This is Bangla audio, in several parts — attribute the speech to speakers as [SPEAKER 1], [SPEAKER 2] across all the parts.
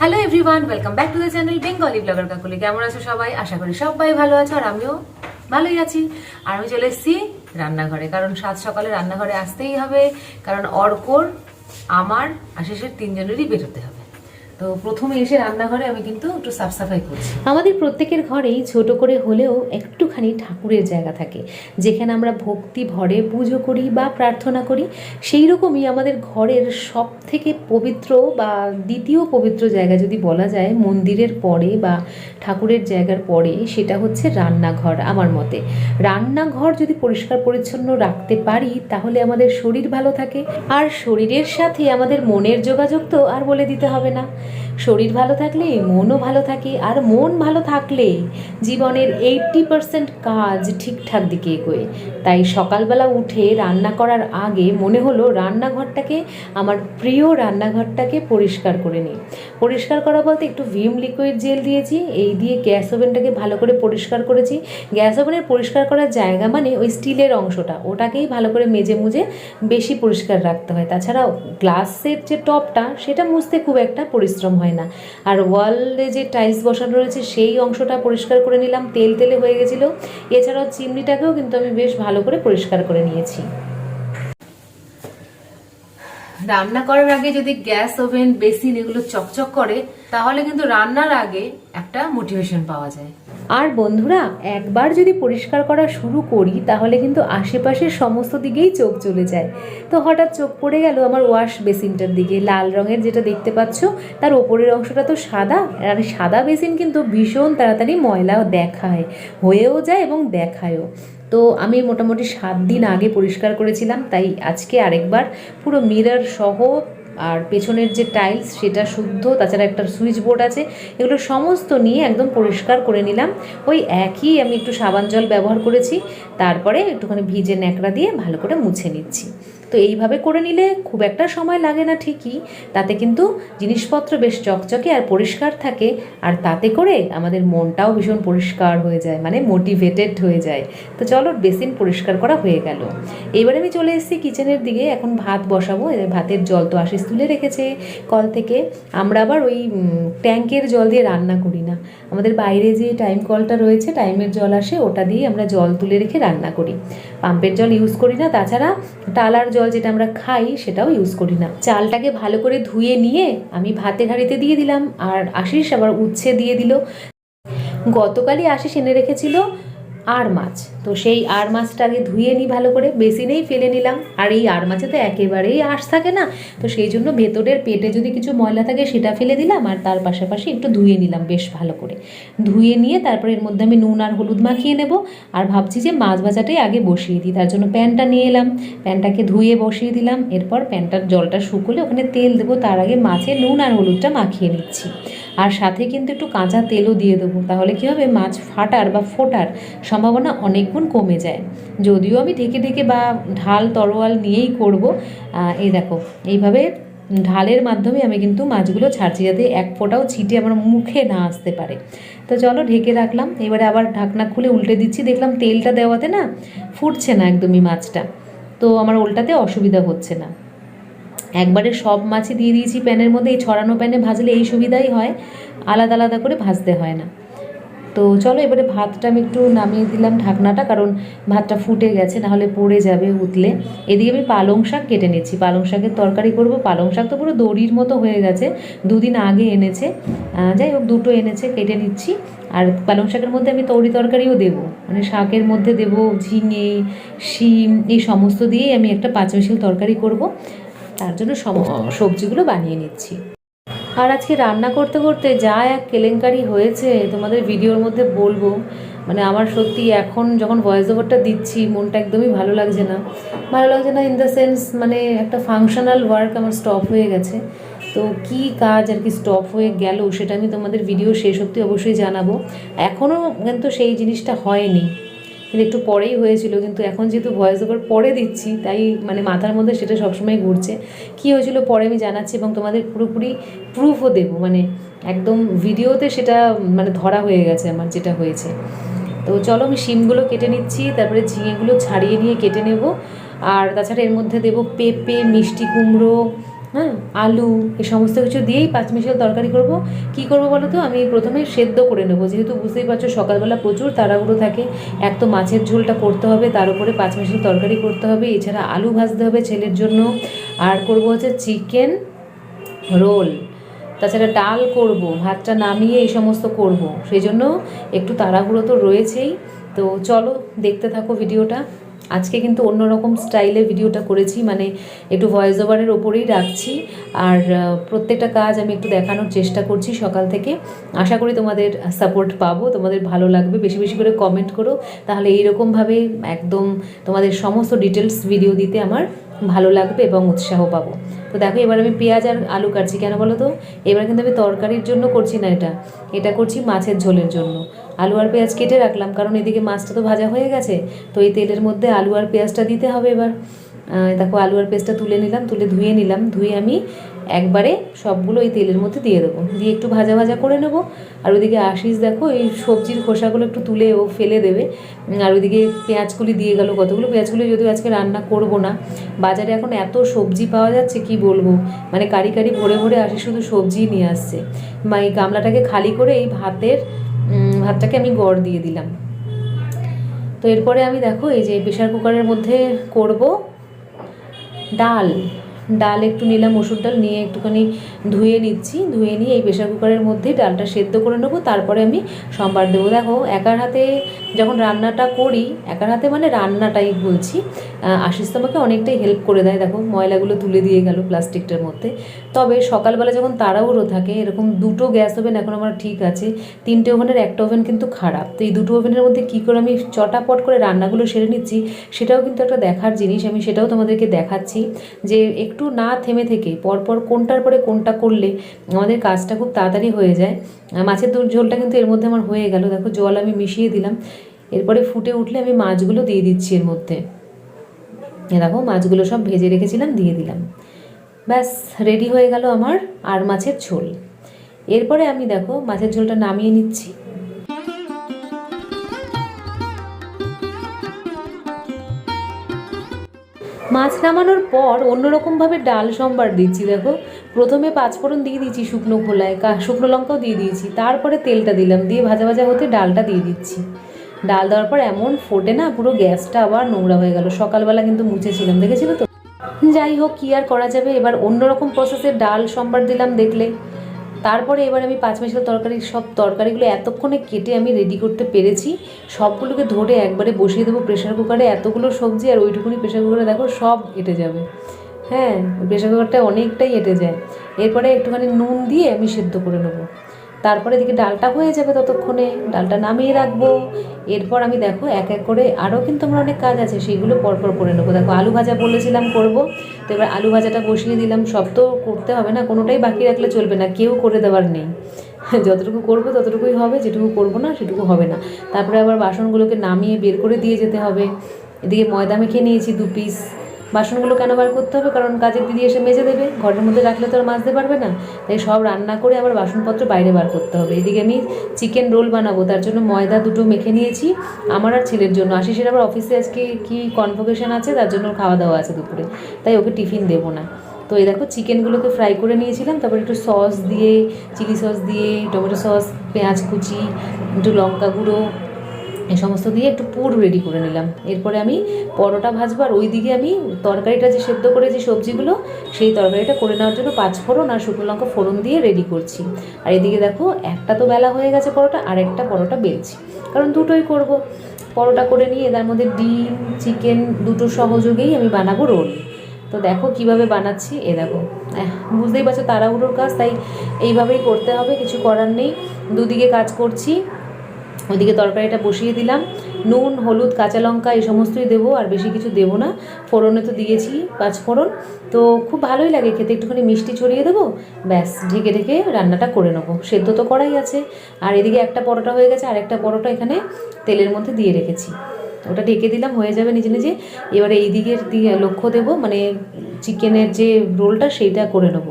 [SPEAKER 1] Hello everyone welcome back to the channel Bengali blogger Kakuli কেমন আছো সবাই? আশা করি সবাই ভালো আছো আর আমিও ভালোই আছি। আর আমি চলে এসেছি রান্নাঘরে, কারণ সাত সকালে রান্নাঘরে আসতেই হবে, কারণ অর্কর, আমার আশিসের তিনজনেরই বেরোতে হবে। তো প্রথমে এসে রান্নাঘরে আমি কিন্তু একটু সাফ সাফাই করছি।
[SPEAKER 2] আমাদের প্রত্যেকের ঘরেই ছোট করে হলেও একটুখানি ঠাকুরের জায়গা থাকে, যেখানে আমরা ভক্তি ভরে পুজো করি বা প্রার্থনা করি। সেই রকমই আমাদের ঘরের সব থেকে পবিত্র বা দ্বিতীয় পবিত্র জায়গা যদি বলা যায়, মন্দিরের পরে বা ঠাকুরের জায়গার পরে, সেটা হচ্ছে রান্নাঘর আমার মতে। রান্নাঘর যদি পরিষ্কার পরিচ্ছন্ন রাখতে পারি, তাহলে আমাদের শরীর ভালো থাকে। আর শরীরের সাথে আমাদের মনের যোগাযোগ তো আর বলে দিতে হবে না। শরীর ভালো থাকলে, মনও ভালো থাকে আর মন ভালো থাকলে জীবনের এইট্টি পার্সেন্ট কাজ ঠিকঠাক দিকে এগোয়। তাই সকালবেলা উঠে রান্না করার আগে মনে হলো রান্নাঘরটাকে, আমার প্রিয় রান্নাঘরটাকে পরিষ্কার করে নিই। পরিষ্কার করা বলতে একটু ভিম লিকুইড জেল দিয়েছি, এই দিয়ে গ্যাস ওভেনটাকে ভালো করে পরিষ্কার করেছি। গ্যাস ওভেনের পরিষ্কার করার জায়গা মানে ওই স্টিলের অংশটা, ওটাকেই ভালো করে মেজে মুজে বেশি পরিষ্কার রাখতে হয়। তাছাড়া গ্লাসের যে টপটা, সেটা মুছতে খুব একটা পরিশ্রম হয় না। আর ওয়ালে যে টাইলস বসানো রয়েছে, সেই অংশটা পরিষ্কার করে নিলাম। তেল তেলে হয়ে গেছিল। এছাড়াও চিমনিটাকেও কিন্তু আমি বেশ ভালো করে পরিষ্কার করে নিয়েছি।
[SPEAKER 1] রান্না করার আগে যদি গ্যাস, ওভেন, বেসিন এগুলো চকচক করে, তাহলে কিন্তু রান্নার আগে একটা মোটিভেশন পাওয়া যায়।
[SPEAKER 2] আর বন্ধুরা, একবার যদি পরিষ্কার করা শুরু করি, তাহলে কিন্তু আশেপাশের সমস্ত দিকেই চোখ চলে যায়। তো হঠাৎ চোখ পড়ে গেল আমার ওয়াশ বেসিনটার দিকে। লাল রঙের যেটা দেখতে পাচ্ছ, তার ওপরের অংশটা তো সাদা। আর সাদা বেসিন কিন্তু ভীষণ তাড়াতাড়ি ময়লা দেখায়, হয়েও যায় এবং দেখায়ও। তো আমি মোটামুটি সাত দিন আগে পরিষ্কার করেছিলাম, তাই আজকে আরেকবার পুরো মিরর সহ আর পেছনের যে টাইলস সেটা শুদ্ধ, তাছাড়া একটা সুইচ বোর্ড আছে, এগুলো সমস্ত নিয়ে একদম পরিষ্কার করে নিলাম। ওই একই আমি একটু সাবান জল ব্যবহার করেছি, তারপরে একটুখানি ভিজে ন্যাকড়া দিয়ে ভালো করে মুছে নিচ্ছি। তো এইভাবে করে নিলে খুব একটা সময় লাগে না ঠিকই। তাতে কিন্তু জিনিসপত্র বেশ চকচকে আর পরিষ্কার থাকে। আর তাতে করে আমাদের মনটাও ভীষণ পরিষ্কার হয়ে যায় মানে মোটিভেটেড হয়ে যায়। তো চলো বেসিন পরিষ্কার করা হয়ে গেল। এবারে আমি চলে এসেছি কিচেনের দিকে। এখন ভাত বসাবো। ভাতের জল তো আসিস তুলে রেখেছে। কল থেকে আমরা আবার ওই ট্যাঙ্কের জল দিয়ে রান্না করি না। আমাদের বাইরে যে টাইম কলটা রয়েছে টাইমের জল আসে, ওটা দিয়ে আমরা জল তুলে রেখে রান্না করি। পাম্পের জল ইউজ করি না, তাছাড়া টালার জল যেটা আমরা খাই, সেটাও ইউজ করি না। চালটাকে ভালো করে ধুয়ে নিয়ে আমি ভাতের হাঁড়িতে দিয়ে দিলাম, আর আশিস আবার উচ্ছে দিয়ে দিল। গতকালই আশিস এনে রেখেছিল আর মাছ। তো সেই আর মাছটা আগে ধুয়ে নিই ভালো করে, বেসিনেই ফেলে নিলাম। আর এই আর মাছে তো একেবারেই আঁশ থাকে না। তো সেই জন্য ভেতরের পেটে যদি কিছু ময়লা থাকে সেটা ফেলে দিলাম আর তার পাশাপাশি একটু ধুয়ে নিলাম বেশ ভালো করে। ধুয়ে নিয়ে তারপরে এর মধ্যে আমি নুন আর হলুদ মাখিয়ে নেব। আর ভাবছি যে মাছ ভাজাটাই আগে বসিয়ে দিই, তার জন্য প্যানটা নিয়ে এলাম। প্যানটাকে ধুয়ে বসিয়ে দিলাম। এরপর প্যানটার জলটা শুকলে ওখানে তেল দেবো। তার আগে মাছে নুন আর হলুদটা মাখিয়ে নিচ্ছি। আর সাথে কিন্তু একটু কাঁচা তেলও দিয়ে দেবো। তাহলে কী হবে? মাছ ফাটার বা ফোটার সম্ভাবনা অনেক গুণ কমে যায়। যদিও আমি ঢেকে ঢেকে বা ঢাল, তরোয়াল নিয়েই করব এই দেখো, এইভাবে ঢালের মাধ্যমে আমি কিন্তু মাছগুলো ছাড়ছি যাতে এক ফোঁটাও ছিটে আমার মুখে না আসতে পারে। তো চলো ঢেকে রাখলাম, এবারে আবার ঢাকনা খুলে উল্টে দিচ্ছি। দেখলাম তেলটা দেওয়াতে না ফুটছে না একদমই মাছটা। তো আমার উল্টাতে অসুবিধা হচ্ছে না। একবারে সব মাছই দিয়ে দিয়েছি প্যানের মধ্যে, এই ছড়ানো প্যানে ভাজলে এই সুবিধাই হয়, আলাদা আলাদা করে ভাজতে হয় না। তো চলো এবারে ভাতটা আমি একটু নামিয়ে দিলাম ঢাকনাটা, কারণ ভাতটা ফুটে গেছে, নাহলে পড়ে যাবে উতলে। এদিকে আমি পালং শাক কেটে নিচ্ছি, পালং শাকের তরকারি করব। পালং শাক তো পুরো দড়ির মতো হয়ে গেছে, দুদিন আগে এনেছে। যাই হোক, দুটো এনেছে, কেটে নিচ্ছি। আর পালং শাকের মধ্যে আমি তরি তরকারিও দেবো মানে শাকের মধ্যে দেবো ঝিঙে, শিম, এই সমস্ত দিয়েই আমি একটা পাঁচমিশাল তরকারি করব। তার জন্য সবজিগুলো বানিয়ে নিচ্ছি। আর আজকে রান্না করতে করতে যা এক কেলেঙ্কারি হয়েছে, তোমাদের ভিডিওর মধ্যে বলব। মানে আমার সত্যি এখন যখন ভয়েস ওভারটা দিচ্ছি, মনটা একদমই ভালো লাগছে না। ভালো লাগছে না ইন দ্য সেন্স মানে একটা ফাংশনাল ওয়ার্ক আমার স্টপ হয়ে গেছে। তো কি কাজ আর কি স্টপ হয়ে গেল সেটা আমি তোমাদের ভিডিও শেষ অবধি অবশ্যই জানাব। এখনও কিন্তু সেই জিনিসটা হয়নি। কিন্তু একটু পরেই হয়েছিল, কিন্তু এখন যেহেতু ভয়েস ওভার পরে দিচ্ছি, তাই মানে মাথার মধ্যে সেটা সবসময় ঘুরছে। কী হয়েছিল পরে আমি জানাচ্ছি এবং তোমাদের পুরোপুরি প্রুফও দেবো মানে একদম ভিডিওতে সেটা মানে ধরা হয়ে গেছে আমার যেটা হয়েছে। তো চলো আমি শিমগুলো কেটে নিচ্ছি, তারপরে ঝিঙেগুলো ছাড়িয়ে নিয়ে কেটে নেব। আর তাছাড়া এর মধ্যে দেব পেঁপে, মিষ্টি কুমড়ো হ্যাঁ আলু, এই সমস্ত কিছু দিয়েই পাঁচমিশাল তরকারি করব। কি করব বলো তো? আমি প্রথমে সেদ্ধ করে নেব। যেহেতু বুঝতেই পারছ সকালবেলা প্রচুর তাড়াহুড়ো থাকে, এক তো মাছের ঝোলটা করতে হবে, তার উপরে পাঁচমিশাল তরকারি করতে হবে, এছাড়া আলু ভাজতে হবে ছেলের জন্য। আর করব হচ্ছে চিকেন রোল, তাছাড়া ডাল করব, ভাতটা নামিয়ে এই সমস্ত করব। সেই জন্য একটু তাড়াহুড়ো তো রয়েছেই। তো চলো দেখতে থাকো ভিডিওটা। আজকে কিন্তু অন্যরকম স্টাইলে ভিডিওটা করেছি মানে একটু ভয়েস ওভারের ওপরেই রাখছি। আর প্রত্যেকটা কাজ আমি একটু দেখানোর চেষ্টা করছি সকাল থেকে। আশা করি তোমাদের সাপোর্ট পাবো, তোমাদের ভালো লাগবে। বেশি বেশি করে কমেন্ট করো, তাহলে এইরকমভাবে একদম তোমাদের সমস্ত ডিটেলস ভিডিও দিতে আমার ভালো লাগবে এবং উৎসাহ পাবো। তো দেখো, এবার আমি পেঁয়াজ আর আলু কাটছি। কেন বলো তো? এবার কিন্তু আমি তরকারির জন্য করছি না এটা। এটা করছি মাছের ঝোলের জন্য। আলু আর পেঁয়াজ কেটে রাখলাম, কারণ এদিকে মাছটা তো ভাজা হয়ে গেছে। তো এই তেলের মধ্যে আলু আর পেঁয়াজটা দিতে হবে এবার। দেখো, আলু আর পেঁয়াজটা তুলে নিলাম, তুলে ধুয়ে নিলাম। ধুয়ে আমি একবারে সবগুলো এই তেলের মধ্যে দিয়ে দেবো। দিয়ে একটু ভাজা ভাজা করে নেব। আর ওইদিকে আশিস দেখো, এই সবজির খোসাগুলো একটু তুলে ও ফেলে দেবে। আর ওইদিকে পেঁয়াজগুলি দিয়ে গেল কতগুলো? পেঁয়াজগুলি যদিও আজকে রান্না করব না। বাজারে এখন এত সবজি পাওয়া যাচ্ছে, কি বলব? মানে কারি কারি ভরে ভরে আসে শুধু সবজি নিয়ে আসছে। বা এই গামলাটাকে খালি করে এই ভাতের ভাতটাকে আমি গড় দিয়ে দিলাম। তো এরপরে আমি দেখো, এই যে প্রেশার কুকারের মধ্যে করব ডাল। ডাল একটু নিলাম, মসুর ডাল নিয়ে একটুখানি ধুয়ে নিচ্ছি। ধুয়ে নিয়ে এই প্রেশার কুকারের মধ্যে ডালটা সেদ্ধ করে নেব। তারপরে আমি সম্বার দেবো। দেখো, একার হাতে যখন রান্নাটা করি, একার হাতে মানে রান্নাটাই বলছি আশিস তোমাকে অনেকটাই হেল্প করে দেয়। দেখো, ময়লাগুলো তুলে দিয়ে গেল প্লাস্টিকটার মধ্যে। তবে সকালবেলা যখন তাড়াহুড়ো থাকে, এরকম দুটো গ্যাস ওভেন এখন আমার ঠিক আছে, তিনটে ওভেনের একটা ওভেন কিন্তু খারাপ। তো এই দুটো ওভেনের মধ্যে কী করে আমি চটাপট করে রান্নাগুলো সেরে নিচ্ছি, সেটাও কিন্তু একটা দেখার জিনিস। আমি সেটাও তোমাদেরকে দেখাচ্ছি যে একটু না থেমে থেকে পরপর কোনটার পরে কোনটা করলে আমাদের কাজটা খুব তাড়াতাড়ি হয়ে যায়। মাছের ঝোলটা কিন্তু এর মধ্যে আমার হয়ে গেল। দেখো জল আমি মিশিয়ে দিলাম। এরপরে ফুটে উঠলে আমি মাছগুলো দিয়ে দিচ্ছি এর মধ্যে। দেখো মাছগুলো সব ভেজে রেখেছিলাম, দিয়ে দিলাম। ব্যাস রেডি হয়ে গেল আমার আর মাছের ঝোল। এরপরে আমি দেখো মাছের ঝোলটা নামিয়ে নিচ্ছি। মাছ নামানোর পর অন্যরকমভাবে ডাল, সম্বার দিচ্ছি, দেখো। প্রথমে পাঁচফোড়ন দিয়ে দিয়েছি শুকনো খোলায় শুকনো লঙ্কাও দিয়ে দিয়েছি। তারপরে তেলটা দিলাম, দিয়ে ভাজা ভাজা হতে ডালটা দিয়ে দিচ্ছি। ডাল দেওয়ার পর এমন ফোটে না, পুরো গ্যাসটা আবার নোংরা হয়ে গেল। সকালবেলা কিন্তু মুছেছিলাম, দেখেছিল তো? যাই হোক, কী আর করা যাবে? এবার অন্যরকম প্রসেসের ডাল, সম্বার দিলাম দেখলে। তারপরে এবার আমি পাঁচ মিশাল তরকারি, সব তরকারিগুলো এতক্ষণে কেটে আমি রেডি করতে পেরেছি। সবগুলোকে ধরে একবারে বসিয়ে দেবো প্রেশার কুকারে এতগুলো সবজি আর ওইটুকুনি প্রেশার কুকারে দেখো সব এটে যাবে। হ্যাঁ প্রেশার কুকারটা অনেকটাই এটে যায়। এরপরে একটুখানি নুন দিয়ে আমি সেদ্ধ করে নেব। তারপরে এদিকে ডালটা হয়ে যাবে ততক্ষণে, ডালটা নামিয়ে রাখব। এরপর আমি দেখো এক এক করে আরও কিন্তু আমার অনেক কাজ আছে, সেইগুলো পরপর করে নেব। দেখো আলু ভাজা বলেছিলাম করব, তো এবার আলু ভাজাটা বসিয়ে দিলাম, সব তো করতে হবে না, কোনোটাই বাকি রাখলে চলবে না, কেউ করে দেওয়ার নেই। যতটুকু করব ততটুকুই হবে, যেটুকু করব না সেটুকু হবে না। তারপরে আবার বাসনগুলোকে নামিয়ে বের করে দিয়ে যেতে হবে। এদিকে ময়দা মেখে নিয়েছি দু পিস বাসনগুলো কেন বার করতে হবে? কারণ কাজের দিদি এসে মেজে দেবে। ঘরের মধ্যে রাখলে তো আর মাজতে পারবে না। তাই সব রান্না করে আবার বাসনপত্র বাইরে বার করতে হবে। এদিকে আমি চিকেন রোল বানাবো। তার জন্য ময়দা দুটো মেখে নিয়েছি। আমার আর ছেলের জন্য। আশিসের আবার অফিসে আজকে কি কনভোকেশন আছে, তার জন্য খাওয়া দাওয়া আছে দুপুরে। তাই ওকে টিফিন দেবো না। তো এই দেখো, চিকেনগুলোকে ফ্রাই করে নিয়েছিলাম। তারপর একটু সস দিয়ে চিলি সস দিয়ে টমেটো সস পেঁয়াজ কুচি, একটু লঙ্কা গুঁড়ো এই সমস্ত দিয়ে একটু পুর রেডি করে নিলাম। এরপরে আমি পরোটা ভাজবো আর ওই দিকে আমি তরকারিটা যে সেদ্ধ করে যে সবজিগুলো, সেই তরকারিটা করে নেওয়ার জন্য পাঁচ ফোড়ন আর শুকনো লঙ্কা ফোড়ন দিয়ে রেডি করছি। আর এদিকে দেখো, একটা তো বেলা হয়ে গেছে পরোটা, আর একটা পরোটা বেলছি। কারণ দুটোই করব। পরোটা করে নিয়ে তার মধ্যে ডিম, চিকেন দুটো সহযোগেই আমি বানাবো রোল। তো দেখো কীভাবে বানাচ্ছি, এ দেখো। বুঝতেই পারছ তাড়াহুড়োর কাজ, তাই এইভাবেই করতে হবে, কিছু করার নেই। দুদিকে কাজ করছি। ওইদিকে তরকারিটা বসিয়ে দিলাম। নুন, হলুদ, কাঁচা লঙ্কা এই সমস্তই দেবো, আর বেশি কিছু দেবো না। ফোড়নে তো দিয়েছি পাঁচ ফোড়ন। তো খুব ভালোই লাগে খেতে, একটুখানি মিষ্টি ছড়িয়ে দেবো। ব্যাস, ঢেকে ঢেকে রান্নাটা করে নেব। সেদ্ধ তো করাই আছে। আর এদিকে একটা পরোটা হয়ে গেছে আর একটা পরোটা এখানে তেলের মধ্যে দিয়ে রেখেছি। ওটা ঢেকে দিলাম, হয়ে যাবে নিজে নিজে। এবারে এই দিকের লক্ষ্য দেবো মানে চিকেনের যে রোলটা সেইটা করে নেব।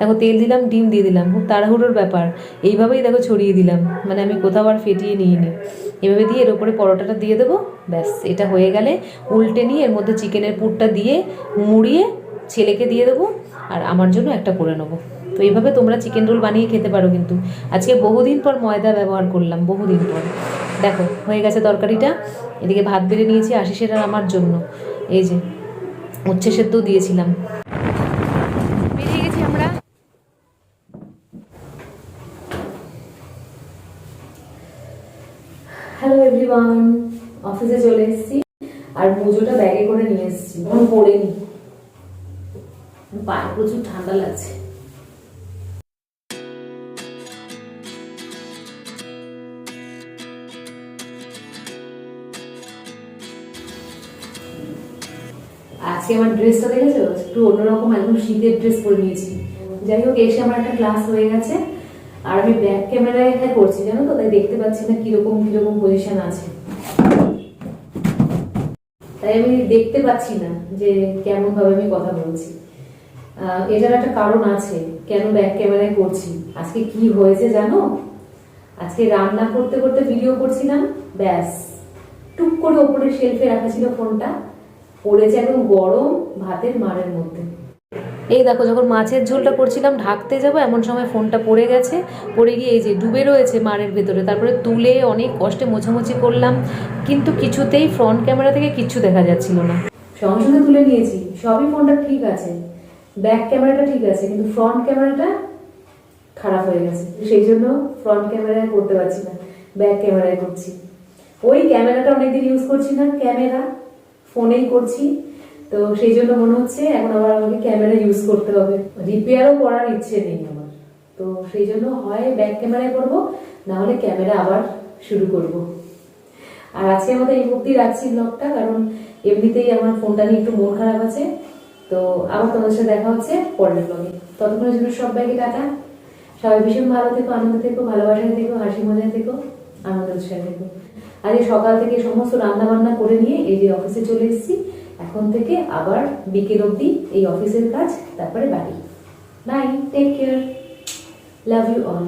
[SPEAKER 2] দেখো, তেল দিলাম, ডিম দিয়ে দিলাম, খুব তাড়াহুড়োর ব্যাপার। এইভাবেই দেখো ছড়িয়ে দিলাম। মানে আমি কোথাও আর ফেটিয়ে নিইনি। এভাবে দিয়ে এর উপরে পরোটাটা দিয়ে দেবো। ব্যাস, এটা হয়ে গেলে উল্টে নিয়ে এর মধ্যে চিকেনের পুরটা দিয়ে মুড়িয়ে ছেলেকে দিয়ে দেবো আর আমার জন্য একটা করে নেব। তো এইভাবে তোমরা চিকেন রোল বানিয়ে খেতে পারো কিন্তু। আজকে বহুদিন পর ময়দা ব্যবহার করলাম, বহুদিন পর। দেখো, হয়ে গেছে তরকারিটা। এদিকে ভাত বেড়ে নিয়েছি আশিসের আর আমার জন্য। এই যে, উচ্ছে সেদ্ধ দিয়েছিলাম বেরিয়ে গেছি আমরা হ্যালো এভরিওয়ান অফিসে চলে এসেছি। আর পুজোটা ব্যাগে করে নিয়ে এসেছি। এখন পরে নি। পায়ে প্রচুর ঠান্ডা লাগছে। আজকে আমার ড্রেসটা দেখেছ? একটু অন্যরকম, একদম শীতের ড্রেস পরে নিয়েছি। যাই হোক, এসে আমার একটা ক্লাস হয়ে গেছে। আর আমি ব্যাক ক্যামেরায় হ্যাঁ করছি, জানো তো? তাই দেখতে পাচ্ছি না কীরকম কীরকম পজিশন আছে। তাই আমি দেখতে পাচ্ছি না যে কেমন ভাবে আমি কথা বলছি। এটার একটা কারণ আছে, কেন ব্যাক ক্যামেরায় করছি? আজকে কি হয়েছে জানো? আজকে রান্না করতে করতে ভিডিও করছিলাম, ব্যাস। টুক করে ওপরে শেলফে রাখা ছিল ফোনটা পড়েছে একদম গরম ভাতের মারের মধ্যে। এই দেখো, যখন মাছের ঝোলটা করছিলাম, ঢাকতে যাব, এমন সময় ফোনটা পড়ে গেছে। পড়ে গিয়ে এই যে ডুবে রয়েছে মারের ভেতরে, তারপরে তুলে অনেক কষ্টে মোছামুছি করলাম, কিন্তু কিছুতেই ফ্রন্ট ক্যামেরা থেকে কিচ্ছু দেখা যাচ্ছিল না। সঙ্গে সঙ্গে তুলে নিয়েছি, সবই ফোনটা ঠিক আছে ব্যাক ক্যামেরাটা ঠিক আছে, কিন্তু ফ্রন্ট ক্যামেরাটা খারাপ হয়ে গেছে। সেই জন্য ফ্রন্ট ক্যামেরায় করতে পারছি না ব্যাক ক্যামেরায় করছি। ওই ক্যামেরাটা অনেকদিন ইউজ করছি না ক্যামেরা ফোনেই করছি। তো সেই জন্য মনে হচ্ছে এখন আবার আমাকে ক্যামেরা ইউজ করতে হবে। রিপেয়ারও করার ইচ্ছে নেই আমার। তো সেই জন্য হয় ব্যাক ক্যামেরায় করব, না হলে ক্যামেরা আবার শুরু করব। আর আজকে আমাদের এই অব্দি রাখছি ব্লগটা কারণ এমনিতেই আমার ফোনটা নিয়ে একটু মন খারাপ আছে। তো আবার তোমাদের সাথে দেখা হচ্ছে পরের ব্লগে ততক্ষণের জন্য সবাইকে টাটা। সবাই ভীষণ ভালো থেকো, আনন্দ থেকো, ভালোবাসায় থেকো, হাসি মজায় থেকো আনন্দ উৎসাহে থেকো। আজকে সকাল থেকে সমস্ত রান্না বান্না করে নিয়ে এই যে অফিসে চলে এসেছি। এখন থেকে আবার বিকেল অবধি এই অফিসের কাজ, তারপরে বাড়ি। Bye take care love you all